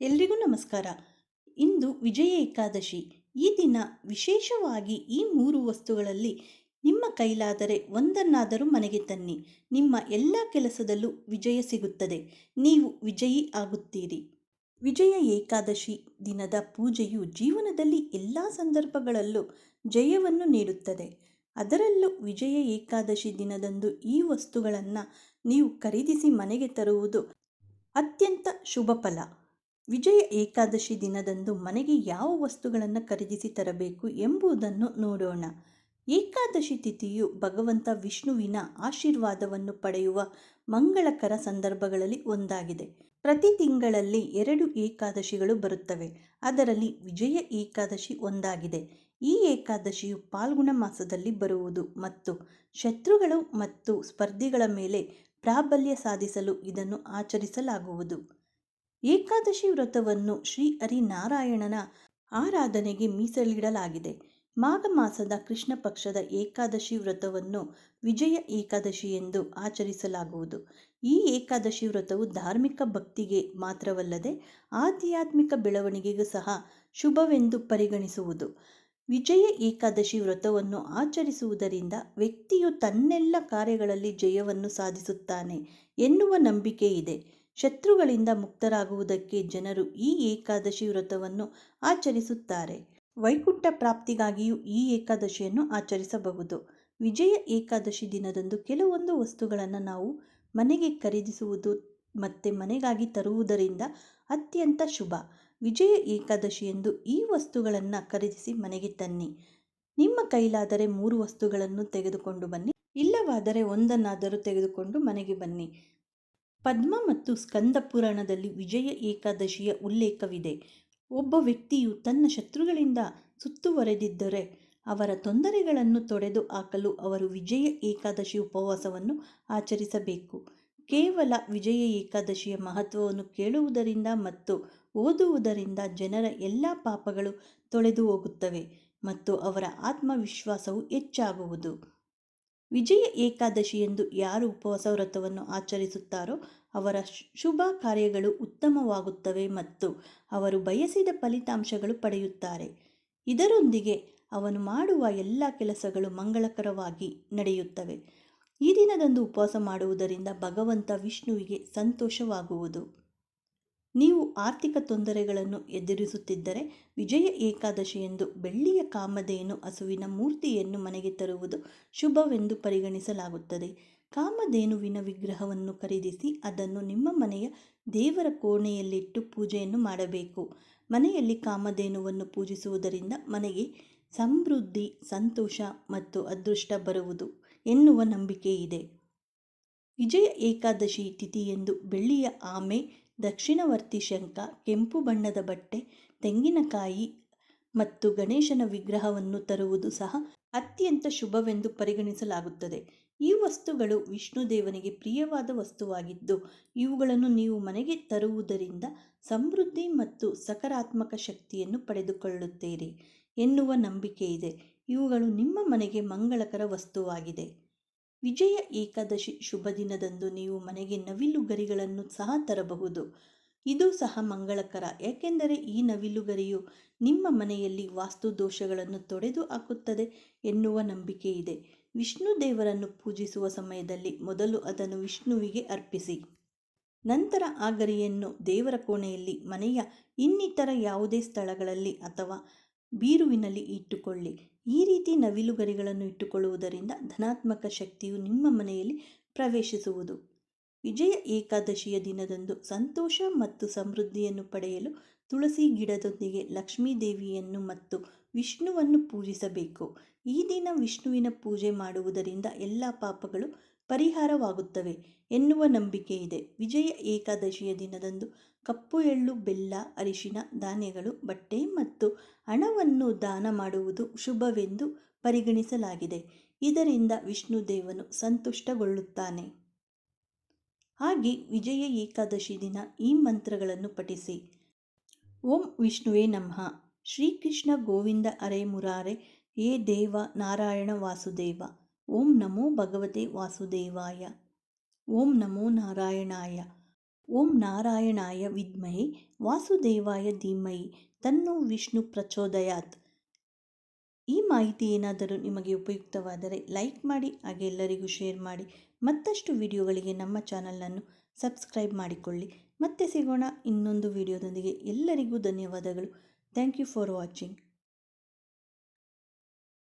ಎಲ್ರಿಗೂ ನಮಸ್ಕಾರ. ಇಂದು ವಿಜಯ ಏಕಾದಶಿ. ಈ ದಿನ ವಿಶೇಷವಾಗಿ ಈ ಮೂರು ವಸ್ತುಗಳಲ್ಲಿ ನಿಮ್ಮ ಕೈಲಾದರೆ ಒಂದನ್ನಾದರೂ ಮನೆಗೆ ತನ್ನಿ. ನಿಮ್ಮ ಎಲ್ಲ ಕೆಲಸದಲ್ಲೂ ವಿಜಯ ಸಿಗುತ್ತದೆ. ನೀವು ವಿಜಯಿ ಆಗುತ್ತೀರಿ. ವಿಜಯ ಏಕಾದಶಿ ದಿನದ ಪೂಜೆಯು ಜೀವನದಲ್ಲಿ ಎಲ್ಲ ಸಂದರ್ಭಗಳಲ್ಲೂ ಜಯವನ್ನು ನೀಡುತ್ತದೆ. ಅದರಲ್ಲೂ ವಿಜಯ ಏಕಾದಶಿ ದಿನದಂದು ಈ ವಸ್ತುಗಳನ್ನು ನೀವು ಖರೀದಿಸಿ ಮನೆಗೆ ತರುವುದು ಅತ್ಯಂತ ಶುಭ ಫಲ. ವಿಜಯ ಏಕಾದಶಿ ದಿನದಂದು ಮನೆಗೆ ಯಾವ ವಸ್ತುಗಳನ್ನು ಖರೀದಿಸಿ ತರಬೇಕು ಎಂಬುದನ್ನು ನೋಡೋಣ. ಏಕಾದಶಿ ತಿಥಿಯು ಭಗವಂತ ವಿಷ್ಣುವಿನ ಆಶೀರ್ವಾದವನ್ನು ಪಡೆಯುವ ಮಂಗಳಕರ ಸಂದರ್ಭಗಳಲ್ಲಿ ಒಂದಾಗಿದೆ. ಪ್ರತಿ ತಿಂಗಳಲ್ಲಿ ಎರಡು ಏಕಾದಶಿಗಳು ಬರುತ್ತವೆ. ಅದರಲ್ಲಿ ವಿಜಯ ಏಕಾದಶಿ ಒಂದಾಗಿದೆ. ಈ ಏಕಾದಶಿಯು ಪಾಲ್ಗುಣ ಮಾಸದಲ್ಲಿ ಬರುವುದು ಮತ್ತು ಶತ್ರುಗಳು ಮತ್ತು ಸ್ಪರ್ಧಿಗಳ ಮೇಲೆ ಪ್ರಾಬಲ್ಯ ಸಾಧಿಸಲು ಇದನ್ನು ಆಚರಿಸಲಾಗುವುದು. ಏಕಾದಶಿ ವ್ರತವನ್ನು ಶ್ರೀ ಹರಿನಾರಾಯಣನ ಆರಾಧನೆಗೆ ಮೀಸಲಿಡಲಾಗಿದೆ. ಮಾಘ ಮಾಸದ ಕೃಷ್ಣ ಪಕ್ಷದ ಏಕಾದಶಿ ವ್ರತವನ್ನು ವಿಜಯ ಏಕಾದಶಿ ಎಂದು ಆಚರಿಸಲಾಗುವುದು. ಈ ಏಕಾದಶಿ ವ್ರತವು ಧಾರ್ಮಿಕ ಭಕ್ತಿಗೆ ಮಾತ್ರವಲ್ಲದೆ ಆಧ್ಯಾತ್ಮಿಕ ಬೆಳವಣಿಗೆಗೂ ಸಹ ಶುಭವೆಂದು ಪರಿಗಣಿಸುವುದು. ವಿಜಯ ಏಕಾದಶಿ ವ್ರತವನ್ನು ಆಚರಿಸುವುದರಿಂದ ವ್ಯಕ್ತಿಯು ತನ್ನೆಲ್ಲ ಕಾರ್ಯಗಳಲ್ಲಿ ಜಯವನ್ನು ಸಾಧಿಸುತ್ತಾನೆ ಎನ್ನುವ ನಂಬಿಕೆ ಇದೆ ಶತ್ರುಗಳಿಂದ ಮುಕ್ತರಾಗುವುದಕ್ಕೆ ಜನರು ಈ ಏಕಾದಶಿ ವ್ರತವನ್ನು ಆಚರಿಸುತ್ತಾರೆ. ವೈಕುಂಠ ಪ್ರಾಪ್ತಿಗಾಗಿಯೂ ಈ ಏಕಾದಶಿಯನ್ನು ಆಚರಿಸಬಹುದು. ವಿಜಯ ಏಕಾದಶಿ ದಿನದಂದು ಕೆಲವೊಂದು ವಸ್ತುಗಳನ್ನು ನಾವು ಮನೆಗೆ ಖರೀದಿಸುವುದು ಮತ್ತು ಮನೆಗಾಗಿ ತರುವುದರಿಂದ ಅತ್ಯಂತ ಶುಭ. ವಿಜಯ ಏಕಾದಶಿಯಂದು ಈ ವಸ್ತುಗಳನ್ನು ಖರೀದಿಸಿ ಮನೆಗೆ ತನ್ನಿ. ನಿಮ್ಮ ಕೈಲಾದರೆ ಮೂರು ವಸ್ತುಗಳನ್ನು ತೆಗೆದುಕೊಂಡು ಬನ್ನಿ. ಇಲ್ಲವಾದರೆ ಒಂದನ್ನಾದರೂ ತೆಗೆದುಕೊಂಡು ಮನೆಗೆ ಬನ್ನಿ. ಪದ್ಮ ಮತ್ತು ಸ್ಕಂದ ಪುರಾಣದಲ್ಲಿ ವಿಜಯ ಏಕಾದಶಿಯ ಉಲ್ಲೇಖವಿದೆ. ಒಬ್ಬ ವ್ಯಕ್ತಿಯು ತನ್ನ ಶತ್ರುಗಳಿಂದ ಸುತ್ತುವರೆದಿದ್ದರೆ ಅವರ ತೊಂದರೆಗಳನ್ನು ತೊಡೆದು ಹಾಕಲು ಅವರು ವಿಜಯ ಏಕಾದಶಿ ಉಪವಾಸವನ್ನು ಆಚರಿಸಬೇಕು. ಕೇವಲ ವಿಜಯ ಏಕಾದಶಿಯ ಮಹತ್ವವನ್ನು ಕೇಳುವುದರಿಂದ ಮತ್ತು ಓದುವುದರಿಂದ ಜನರ ಎಲ್ಲ ಪಾಪಗಳು ತೊಳೆದು ಹೋಗುತ್ತವೆ ಮತ್ತು ಅವರ ಆತ್ಮವಿಶ್ವಾಸವು ಹೆಚ್ಚಾಗುವುದು. ವಿಜಯ ಏಕಾದಶಿ ಎಂದು ಯಾರು ಉಪವಾಸ ವ್ರತವನ್ನು ಆಚರಿಸುತ್ತಾರೋ ಅವರ ಶುಭ ಕಾರ್ಯಗಳು ಉತ್ತಮವಾಗುತ್ತವೆ ಮತ್ತು ಅವರು ಬಯಸಿದ ಫಲಿತಾಂಶಗಳು ಪಡೆಯುತ್ತಾರೆ. ಇದರೊಂದಿಗೆ ಅವನು ಮಾಡುವ ಎಲ್ಲ ಕೆಲಸಗಳು ಮಂಗಳಕರವಾಗಿ ನಡೆಯುತ್ತವೆ. ಈ ದಿನದಂದು ಉಪವಾಸ ಮಾಡುವುದರಿಂದ ಭಗವಂತ ವಿಷ್ಣುವಿಗೆ ಸಂತೋಷವಾಗುವುದು. ನೀವು ಆರ್ಥಿಕ ತೊಂದರೆಗಳನ್ನು ಎದುರಿಸುತ್ತಿದ್ದರೆ ವಿಜಯ ಏಕಾದಶಿಯಂದು ಬೆಳ್ಳಿಯ ಕಾಮಧೇನು ಹಸುವಿನ ಮೂರ್ತಿಯನ್ನು ಮನೆಗೆ ತರುವುದು ಶುಭವೆಂದು ಪರಿಗಣಿಸಲಾಗುತ್ತದೆ. ಕಾಮಧೇನುವಿನ ವಿಗ್ರಹವನ್ನು ಖರೀದಿಸಿ ಅದನ್ನು ನಿಮ್ಮ ಮನೆಯ ದೇವರ ಕೋಣೆಯಲ್ಲಿಟ್ಟು ಪೂಜೆಯನ್ನು ಮಾಡಬೇಕು. ಮನೆಯಲ್ಲಿ ಕಾಮಧೇನುವನ್ನು ಪೂಜಿಸುವುದರಿಂದ ಮನೆಗೆ ಸಮೃದ್ಧಿ, ಸಂತೋಷ ಮತ್ತು ಅದೃಷ್ಟ ಬರುವುದು ಎನ್ನುವ ನಂಬಿಕೆ ಇದೆ ವಿಜಯ ಏಕಾದಶಿ ತಿಥಿಯೆಂದು ಬೆಳ್ಳಿಯ ಆಮೆ ದಕ್ಷಿಣವರ್ತಿ ಶಂಖ, ಕೆಂಪು ಬಣ್ಣದ ಬಟ್ಟೆ, ತೆಂಗಿನಕಾಯಿ ಮತ್ತು ಗಣೇಶನ ವಿಗ್ರಹವನ್ನು ತರುವುದು ಸಹ ಅತ್ಯಂತ ಶುಭವೆಂದು ಪರಿಗಣಿಸಲಾಗುತ್ತದೆ. ಈ ವಸ್ತುಗಳು ವಿಷ್ಣು ದೇವನಿಗೆ ಪ್ರಿಯವಾದ ವಸ್ತುವಾಗಿದ್ದು, ಇವುಗಳನ್ನು ನೀವು ಮನೆಗೆ ತರುವುದರಿಂದ ಸಮೃದ್ಧಿ ಮತ್ತು ಸಕಾರಾತ್ಮಕ ಶಕ್ತಿಯನ್ನು ಪಡೆದುಕೊಳ್ಳುತ್ತೀರಿ ಎನ್ನುವ ನಂಬಿಕೆ ಇದೆ ಇವುಗಳು ನಿಮ್ಮ ಮನೆಗೆ ಮಂಗಳಕರ ವಸ್ತುವಾಗಿದೆ. ವಿಜಯ ಏಕಾದಶಿ ಶುಭ ದಿನದಂದು ನೀವು ಮನೆಗೆ ನವಿಲು ಗರಿಗಳನ್ನು ಸಹ ತರಬಹುದು. ಇದು ಸಹ ಮಂಗಳಕರ. ಏಕೆಂದರೆ ಈ ನವಿಲು ಗರಿಯು ನಿಮ್ಮ ಮನೆಯಲ್ಲಿ ವಾಸ್ತು ದೋಷಗಳನ್ನು ತೊಡೆದು ಹಾಕುತ್ತದೆ ಎನ್ನುವ ನಂಬಿಕೆ ಇದೆ. ವಿಷ್ಣು ದೇವರನ್ನು ಪೂಜಿಸುವ ಸಮಯದಲ್ಲಿ ಮೊದಲು ಅದನ್ನು ವಿಷ್ಣುವಿಗೆ ಅರ್ಪಿಸಿ. ನಂತರ ಆ ಗರಿಯನ್ನು ದೇವರ ಕೋಣೆಯಲ್ಲಿ ಮನೆಯ ಇನ್ನಿತರ ಯಾವುದೇ ಸ್ಥಳಗಳಲ್ಲಿ ಅಥವಾ ಬೀರುವಿನಲ್ಲಿ ಇಟ್ಟುಕೊಳ್ಳಿ. ಈ ರೀತಿ ನವಿಲುಗರಿಗಳನ್ನು ಇಟ್ಟುಕೊಳ್ಳುವುದರಿಂದ ಧನಾತ್ಮಕ ಶಕ್ತಿಯು ನಿಮ್ಮ ಮನೆಯಲ್ಲಿ ಪ್ರವೇಶಿಸುವುದು. ವಿಜಯ ಏಕಾದಶಿಯ ದಿನದಂದು ಸಂತೋಷ ಮತ್ತು ಸಮೃದ್ಧಿಯನ್ನು ಪಡೆಯಲು ತುಳಸಿ ಗಿಡದೊಂದಿಗೆ ಲಕ್ಷ್ಮೀ ದೇವಿಯನ್ನು ಮತ್ತು ವಿಷ್ಣುವನ್ನು ಪೂಜಿಸಬೇಕು. ಈ ದಿನ ವಿಷ್ಣುವಿನ ಪೂಜೆ ಮಾಡುವುದರಿಂದ ಎಲ್ಲ ಪಾಪಗಳು ಪರಿಹಾರವಾಗುತ್ತವೆ ಎನ್ನುವ ನಂಬಿಕೆ ಇದೆ ವಿಜಯ ಏಕಾದಶಿಯ ದಿನದಂದು ಕಪ್ಪು ಎಳ್ಳು, ಬೆಲ್ಲ, ಅರಿಶಿನ, ಧಾನ್ಯಗಳು, ಬಟ್ಟೆ ಮತ್ತು ಹಣವನ್ನು ದಾನ ಮಾಡುವುದು ಶುಭವೆಂದು ಪರಿಗಣಿಸಲಾಗಿದೆ. ಇದರಿಂದ ವಿಷ್ಣು ದೇವನು ಸಂತುಷ್ಟಗೊಳ್ಳುತ್ತಾನೆ. ಹಾಗೆ ವಿಜಯ ಏಕಾದಶಿ ದಿನ ಈ ಮಂತ್ರಗಳನ್ನು ಪಠಿಸಿ. ಓಂ ವಿಷ್ಣುವೇ ನಮಃ. ಶ್ರೀಕೃಷ್ಣ ಗೋವಿಂದ ಅರೆ ಮುರಾರೆ. ಹೇ ದೇವ ನಾರಾಯಣ ವಾಸುದೇವ. ಓಂ ನಮೋ ಭಗವತೆ ವಾಸುದೇವಾಯ. ಓಂ ನಮೋ ನಾರಾಯಣಾಯ. ಓಂ ನಾರಾಯಣಾಯ ವಿದ್ಮಹೆ, ವಾಸುದೇವಾಯ ಧೀಮಹಿ, ತನ್ನೋ ವಿಷ್ಣು ಪ್ರಚೋದಯಾತ್. ಈ ಮಾಹಿತಿ ಏನಾದರೂ ನಿಮಗೆ ಉಪಯುಕ್ತವಾದರೆ ಲೈಕ್ ಮಾಡಿ, ಹಾಗೆ ಎಲ್ಲರಿಗೂ ಶೇರ್ ಮಾಡಿ. ಮತ್ತಷ್ಟು ವಿಡಿಯೋಗಳಿಗೆ ನಮ್ಮ ಚಾನಲನ್ನು ಸಬ್ಸ್ಕ್ರೈಬ್ ಮಾಡಿಕೊಳ್ಳಿ. ಮತ್ತೆ ಸಿಗೋಣ ಇನ್ನೊಂದು ವಿಡಿಯೋದೊಂದಿಗೆ. ಎಲ್ಲರಿಗೂ ಧನ್ಯವಾದಗಳು. Thank you for watching.